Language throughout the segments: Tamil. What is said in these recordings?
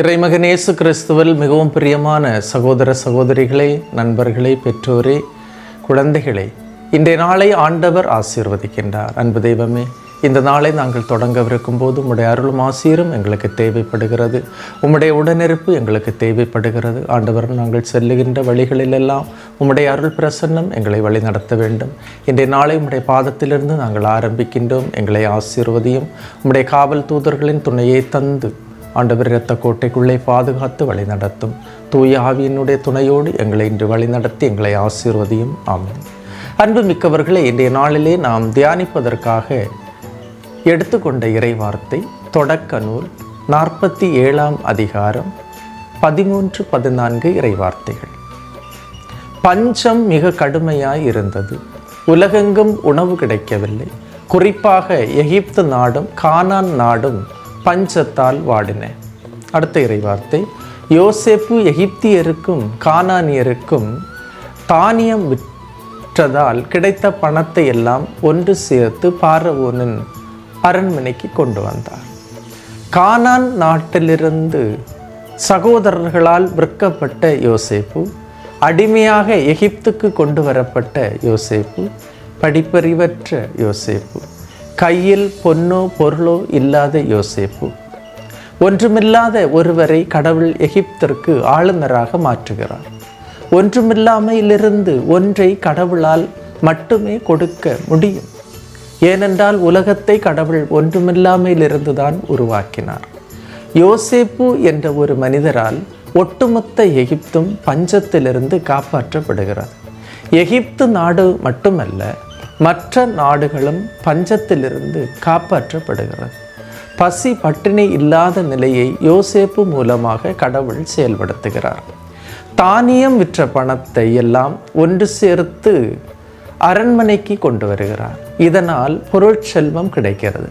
இறைமகனேசு கிறிஸ்துவில் மிகவும் பிரியமான சகோதர சகோதரிகளே நண்பர்களே பெற்றோரே குழந்தைகளே இன்றைய நாளை ஆண்டவர் ஆசீர்வதிக்கின்றார். அன்பு தெய்வமே இந்த நாளை நாங்கள் தொடங்கவிருக்கும் போது உம்முடைய அருளும் ஆசீரும் எங்களுக்கு தேவைப்படுகிறது. உம்முடைய உடனிருப்பு எங்களுக்கு தேவைப்படுகிறது. ஆண்டவர் நாங்கள் செல்லுகின்ற வழிகளிலெல்லாம் உம்முடைய அருள் பிரசன்னம் எங்களை வழி நடத்த வேண்டும். இன்றைய நாளை உம்முடைய பாதத்திலிருந்து நாங்கள் ஆரம்பிக்கின்றோம். எங்களை ஆசீர்வதியும். உம்முடைய காவல் தூதர்களின் துணையை தந்து ஆண்டவர் இரத்த கோட்டைக்குள்ளே பாதுகாத்து வழி நடத்தும். தூய ஆவியினுடைய துணையோடு எங்களை இன்று வழிநடத்தி எங்களை ஆசீர்வதியும். ஆமென். அன்பு மிக்கவர்களே இன்றைய நாளிலே நாம் தியானிப்பதற்காக எடுத்துக்கொண்ட இறைவார்த்தை தொடக்க நூல் நாற்பத்தி ஏழாம் அதிகாரம் பதிமூன்று பதினான்கு இறைவார்த்தைகள். பஞ்சம் மிக கடுமையாய் இருந்தது. உலகெங்கும் உணவு கிடைக்கவில்லை. குறிப்பாக எகிப்து நாடும் கானான் நாடும் பஞ்சத்தால் வாடின. அடுத்த இறைவார்த்தை. யோசேப்பு எகிப்தியருக்கும் கானானியருக்கும் தானியம் விற்றதால் கிடைத்த பணத்தை எல்லாம் ஒன்று சேர்த்து பாரவோனின் அரண்மனைக்கு கொண்டு வந்தார். கானான் நாட்டிலிருந்து சகோதரர்களால் விற்கப்பட்ட யோசேப்பு அடிமையாக எகிப்துக்கு கொண்டு வரப்பட்ட யோசேப்பு படிப்பறிவற்ற யோசேப்பு. கையில் பொன்னோ பொருளோ இல்லாத யோசேப்பு. ஒன்றுமில்லாத ஒருவரை கடவுள் எகிப்திற்கு ஆளுநராக மாற்றுகிறார். ஒன்றுமில்லாமையிலிருந்து ஒன்றை கடவுளால் மட்டுமே கொடுக்க முடியும். ஏனென்றால் உலகத்தை கடவுள் ஒன்றுமில்லாமையிலிருந்து தான் உருவாக்கினார். யோசேப்பு என்ற ஒரு மனிதரால் ஒட்டுமொத்த எகிப்தும் பஞ்சத்திலிருந்து காப்பாற்றப்படுகிறது. எகிப்து நாடு மட்டுமல்ல மற்ற நாடுகளும் பஞ்சத்திலிருந்து காப்பாற்றப்படுகிறது. பசி பட்டினி இல்லாத நிலையை யோசேப்பு மூலமாக கடவுள் செயல்படுத்துகிறார். தானியம் விற்ற பணத்தை எல்லாம் ஒன்று சேர்த்து அரண்மனைக்கு கொண்டு வருகிறார். இதனால் பொருட்செல்வம் கிடைக்கிறது.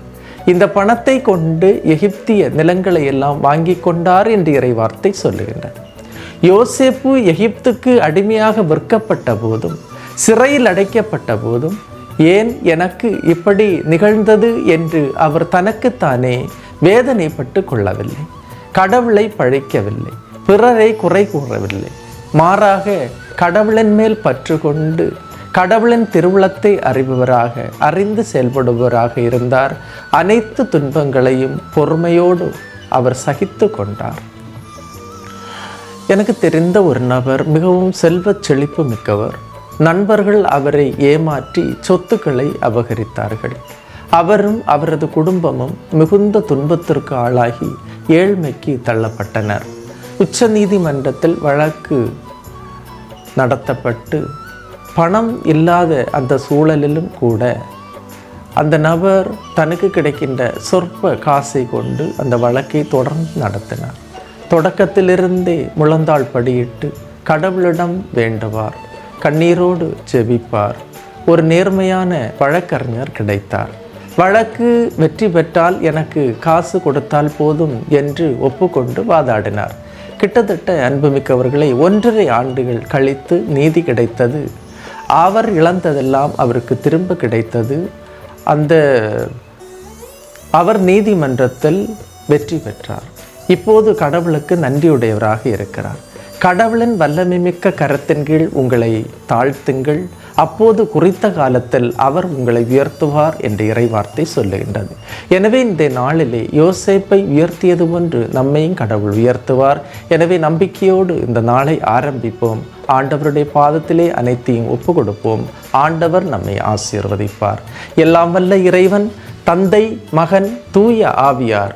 இந்த பணத்தை கொண்டு எகிப்திய நிலங்களை எல்லாம் வாங்கி கொண்டார் என்று இறைவார்த்தை சொல்லுகின்றார் யோசேப்பு எகிப்துக்கு அடிமையாக விற்கப்பட்ட போதும் சிறையில் அடைக்கப்பட்ட போதும் ஏன் எனக்கு இப்படி நிகழ்ந்தது என்று அவர் தனக்குத்தானே வேதனைப்பட்டு கொள்ளவில்லை. கடவுளை பழிக்கவில்லை. பிறரை குறை கூறவில்லை. மாறாக கடவுளின் மேல் பற்று கொண்டு கடவுளின் திருவுளத்தை அறிபவராக அறிந்து செயல்படுபவராக இருந்தார். அனைத்து துன்பங்களையும் பொறுமையோடு அவர் சகித்து கொண்டார். எனக்கு தெரிந்த ஒரு நபர் மிகவும் செல்வச் செழிப்பு மிக்கவர். நண்பர்கள் அவரை ஏமாற்றி சொத்துக்களை அபகரித்தார்கள். அவரும் அவரது குடும்பமும் மிகுந்த துன்பத்திற்கு ஆளாகி ஏழ்மைக்கு தள்ளப்பட்டனர். உச்ச நீதிமன்றத்தில் வழக்கு நடத்தப்பட்டு பணம் இல்லாத அந்த சூழலிலும் கூட அந்த நபர் தனக்கு கிடைக்கின்ற சொற்ப காசை கொண்டு அந்த வழக்கை தொடர்ந்து நடத்தினார். தொடக்கத்திலிருந்தே முழந்தாள் படியிட்டு கடவுளிடம் வேண்டுவார். கண்ணீரோடு ஜெபிப்பார். ஒரு நேர்மையான வழக்கறிஞர் கிடைத்தார். வழக்கு வெற்றி பெற்றால் எனக்கு காசு கொடுத்தால் போதும் என்று ஒப்புக்கொண்டு வாதாடினார். கிட்டத்தட்ட அன்புமிக்கவர்களை ஒன்றரை ஆண்டுகள் கழித்து நீதி கிடைத்தது. அவர் இழந்ததெல்லாம் அவருக்கு திரும்ப கிடைத்தது. அந்த அவர் நீதிமன்றத்தில் வெற்றி பெற்றார். இப்போது கடவுளுக்கு நன்றியுடையவராக இருக்கிறார். கடவுளின் வல்லமைமிக்க கரத்தின் கீழ் உங்களை தாழ்த்துங்கள். அப்போது குறித்த காலத்தில் அவர் உங்களை உயர்த்துவார் என்ற இறைவார்த்தை சொல்லுகின்றது. எனவே இந்த நாளிலே யோசேப்பை உயர்த்தியது ஒன்று நம்மையும் கடவுள் உயர்த்துவார். எனவே நம்பிக்கையோடு இந்த நாளை ஆரம்பிப்போம். ஆண்டவருடைய பாதத்திலே அனைத்தையும் ஒப்பு கொடுப்போம் ஆண்டவர் நம்மை ஆசீர்வதிப்பார். எல்லாம் வல்ல இறைவன் தந்தை மகன் தூய ஆவியார்.